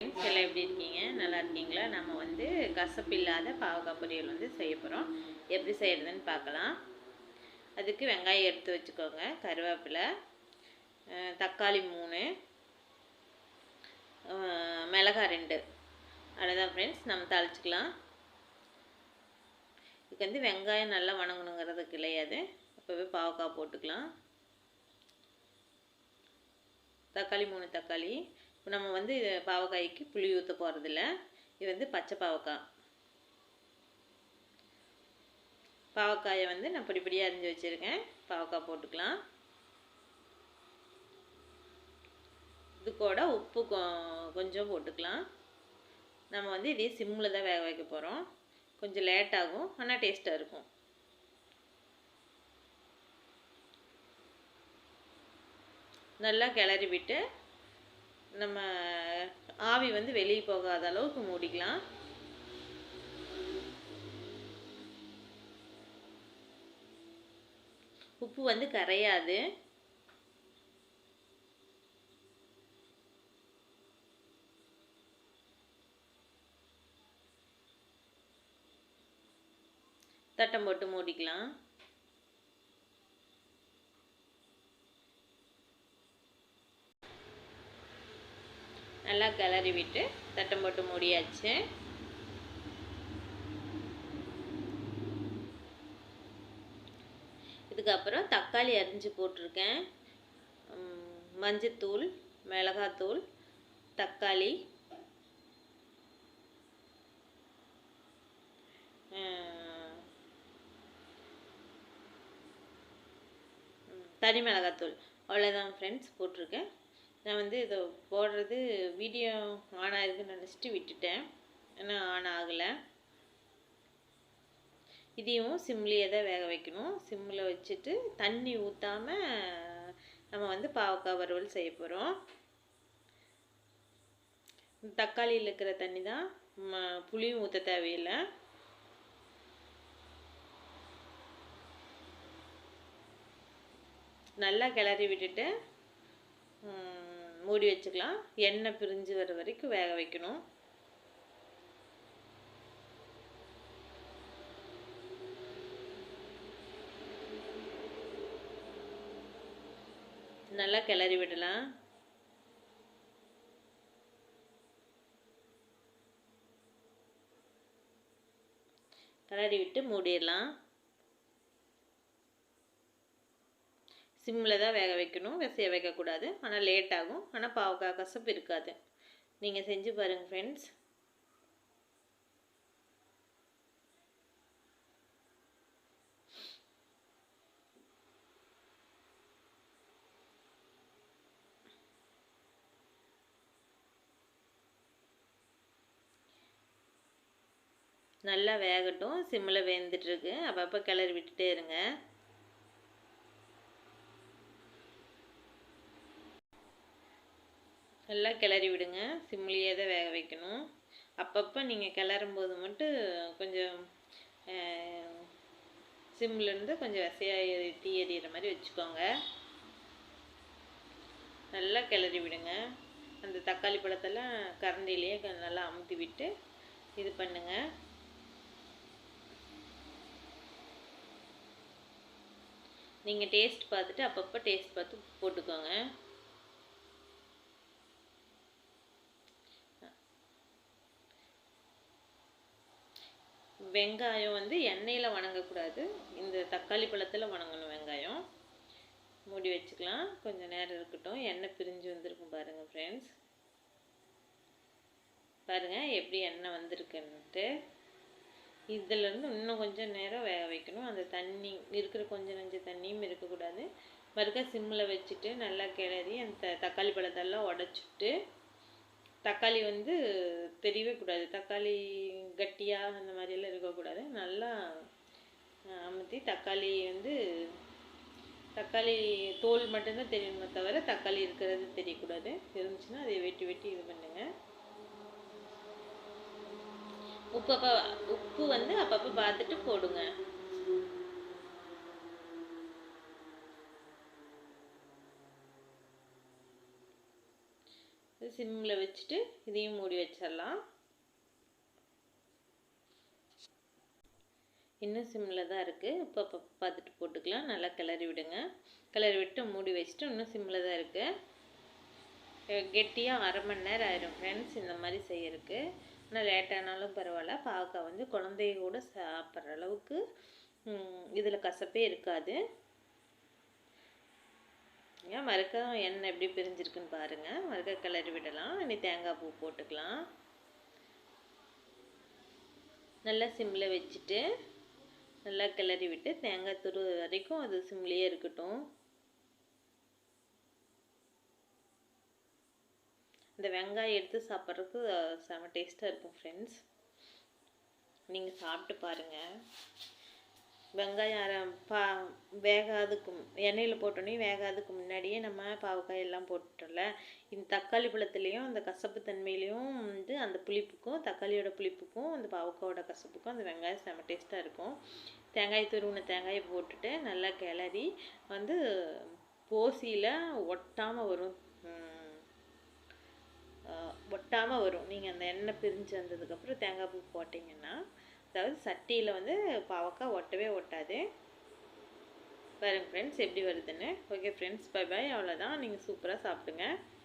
Friends எல்லாம் எப்படி இருக்கீங்க? நல்லா இருக்கீங்களா? நம்ம வந்து கசப்பு இல்லாத பாவக்காய் பொரியல் வந்து செய்ய போகிறோம் எப்படி செய்கிறதுன்னு பார்க்கலாம். அதுக்கு வெங்காயம் எடுத்து வச்சுக்கோங்க. கருவேப்பிலை தக்காளி மூணு மிளகாய் ரெண்டு. அவ்வளோதான் ஃப்ரெண்ட்ஸ் நம்ம தாளிச்சுக்கலாம். இதுக்கு வந்து வெங்காயம் நல்லா வணங்கணுங்கிறது கிடையாது. அப்போவே பாவக்காய் போட்டுக்கலாம். தக்காளி மூணு தக்காளி. இப்போ நம்ம வந்து பாவக்காய்க்கு புளி ஊற்ற போகிறதில்ல இது வந்து பச்சை பாவக்காய். பாவக்காயை வந்து நான் பொடி பொடியாக அரிஞ்சு வச்சுருக்கேன். பாவக்காய் போட்டுக்கலாம். இது கூட உப்பு கொ- கொஞ்சம் போட்டுக்கலாம். நம்ம வந்து இதே சிம்மில் தான் வேக வைக்க போகிறோம் கொஞ்சம் லேட் ஆகும் ஆனால் டேஸ்ட்டாக இருக்கும். நல்லா கிளறி விட்டு நம்ம ஆவி வந்து வெளியே போகாத அளவுக்கு மூடிக்கலாம். உப்பு வந்து கரையாது. தட்டம் போட்டு மூடிக்கலாம். நல்லா கிளறி விட்டு தட்டம் போட்டு மூடியாச்சு. இதுக்கப்புறம் தக்காளி அரிஞ்சு போட்டிருக்கேன். மஞ்சத்தூள் மிளகாத்தூள் தக்காளி. தனி மிளகாத்தூள். அவ்வளோதான் ஃப்ரெண்ட்ஸ் போட்டிருக்கேன். நான் வந்து இதை போடுறது வீடியோ ஆன் ஆகிருக்குன்னு நினச்சிட்டு விட்டுட்டேன். ஆனால் ஆன் ஆகலை. இதையும் சிம்லேயே தான் வேக வைக்கணும். சிம்மில் வச்சுட்டு தண்ணி ஊற்றாம நம்ம வந்து பாவக்காய் வறுவல் செய்ய போகிறோம் தக்காளியில் இருக்கிற தண்ணி தான் ம- புளியும் ஊற்ற தேவையில்லை. நல்லா கிளறி விட்டுட்டு மூடி வச்சுக்கலாம். எண்ணெய் பிரிஞ்சு வர வரைக்கும் வேக வைக்கணும். நல்லா கிளறி விடலாம். கிளறி விட்டு மூடிடலாம். சிம்மில் தான் வேக வைக்கணும். வெசைய வைக்கக்கூடாது. ஆனால் லேட் ஆகும். ஆனால் பாவக்காய் கசப்பு இருக்காது. நீங்கள் செஞ்சு பாருங்கள் ஃப்ரெண்ட்ஸ் நல்லா வேகட்டும். சிம்மில் வெந்துட்டுருக்கு அப்பப்போ கிளறி விட்டுட்டே இருங்க. நல்லா கிளறி விடுங்க. சிம்லேயே தான் வேக வைக்கணும். அப்பப்போ நீங்கள் கிளறும் போது மட்டும் கொஞ்சம் சிம்லேருந்து கொஞ்சம் விசையாக தீ எறிகிற மாதிரி வச்சுக்கோங்க. நல்லா கிளறி விடுங்க. அந்த தக்காளி பழத்தெல்லாம் கரண்டிலேயே நல்லா அமுத்தி விட்டு இது பண்ணுங்க. நீங்கள் டேஸ்ட் பார்த்துட்டு அப்பப்போ டேஸ்ட் பார்த்து போட்டுக்கோங்க. வெங்காயம் வந்து எண்ணெயில் வணங்கக்கூடாது. இந்த தக்காளி பழத்தில் வணங்கணும் வெங்காயம். மூடி வச்சுக்கலாம். கொஞ்சம் நேரம் இருக்கட்டும். எண்ணெய் பிரிஞ்சு வந்திருக்கும் பாருங்கள் ஃப்ரெண்ட்ஸ் பாருங்கள் எப்படி எண்ணெய் வந்திருக்குன்ட்டு இதிலேருந்து இன்னும் கொஞ்சம் நேரம் வேக வைக்கணும். அந்த தண்ணி இருக்கிற கொஞ்சம் நஞ்ச தண்ணியும் இருக்கக்கூடாது. மறுக்க சிம்மில் வச்சுட்டு நல்லா கிளறி அந்த தக்காளி பழத்தெல்லாம் உடச்சிட்டு தக்காளி வந்து தெரியவே கூடாது. தக்காளி கட்டியாக அந்த மாதிரியெல்லாம் இருக்கக்கூடாது. நல்லா அமுத்தி தக்காளி வந்து தக்காளி தோல் மட்டும்தான் தெரியணுமே தவிர தக்காளி இருக்கிறது தெரியக்கூடாது. இருந்துச்சுன்னா அதை வெட்டி வெட்டி இது பண்ணுங்கள் உப்பு அப்போ உப்பு வந்து அப்பப்போ பார்த்துட்டு போடுங்க. சிம்மில் வச்சுட்டு இதையும் மூடி வச்சிடலாம். இன்னும் சிம்மில் தான் இருக்குது இப்போ இப்போ பார்த்துட்டு போட்டுக்கலாம். நல்லா கிளறி விடுங்க. கிளறி விட்டு மூடி வச்சுட்டு இன்னும் சிம்மில் தான் இருக்குது கெட்டியாக அரை மணி நேரம் ஆயிரும். ஃப்ரெண்ட்ஸ் இந்த மாதிரி செய்யறதுக்கு. ஆனால் லேட்டானாலும் பரவாயில்ல. பாவக்காய் வந்து குழந்தைய கூட சாப்பிட்ற அளவுக்கு இதில் கசப்பே இருக்காது. ஏன் மறுக்க எண்ணெய் எப்படி பிரிஞ்சிருக்குன்னு பாருங்கள் மறுக்க கிளறி விடலாம். இனி தேங்காய் பூ போட்டுக்கலாம். நல்லா சிம்மில் வச்சுட்டு நல்லா கிளறி விட்டு தேங்காய் துரு வரைக்கும் அது சிம்லேயே இருக்கட்டும். இந்த வெங்காயம் எடுத்து சாப்பிட்றதுக்கு செம டேஸ்ட்டாக இருக்கும் ஃப்ரெண்ட்ஸ் நீங்கள் சாப்பிட்டு பாருங்கள் வெங்காயம் அரை பா வேகாதுக்கும் எண்ணெயில் போட்டோன்னே வேகாதுக்கு முன்னாடியே நம்ம பாவக்காய் எல்லாம் போட்டுட்டோம்ல. இந்த தக்காளி பழத்துலேயும் அந்த கசப்பு தன்மையிலையும் வந்து அந்த புளிப்புக்கும் தக்காளியோட புளிப்புக்கும் அந்த பாவக்காயோட கசப்புக்கும் அந்த வெங்காயம் செம டேஸ்ட்டாக இருக்கும். தேங்காய் துருவின தேங்காயை போட்டுட்டு நல்லா கிளறி வந்து போசியில் ஒட்டாமல் வரும். ஒட்டாமல் வரும். நீங்கள் அந்த எண்ணெய் பிரிஞ்சு வந்ததுக்கப்புறம் தேங்காய் பூ போட்டிங்கன்னா அதாவது சட்டியில் வந்து பாவக்காய் ஒட்டவே ஒட்டாது. பாருங்கள் ஃப்ரெண்ட்ஸ் எப்படி வருதுன்னு. ஓகே ஃப்ரெண்ட்ஸ் பை பாய் அவ்வளோதான் நீங்கள் சூப்பராக சாப்பிடுங்க.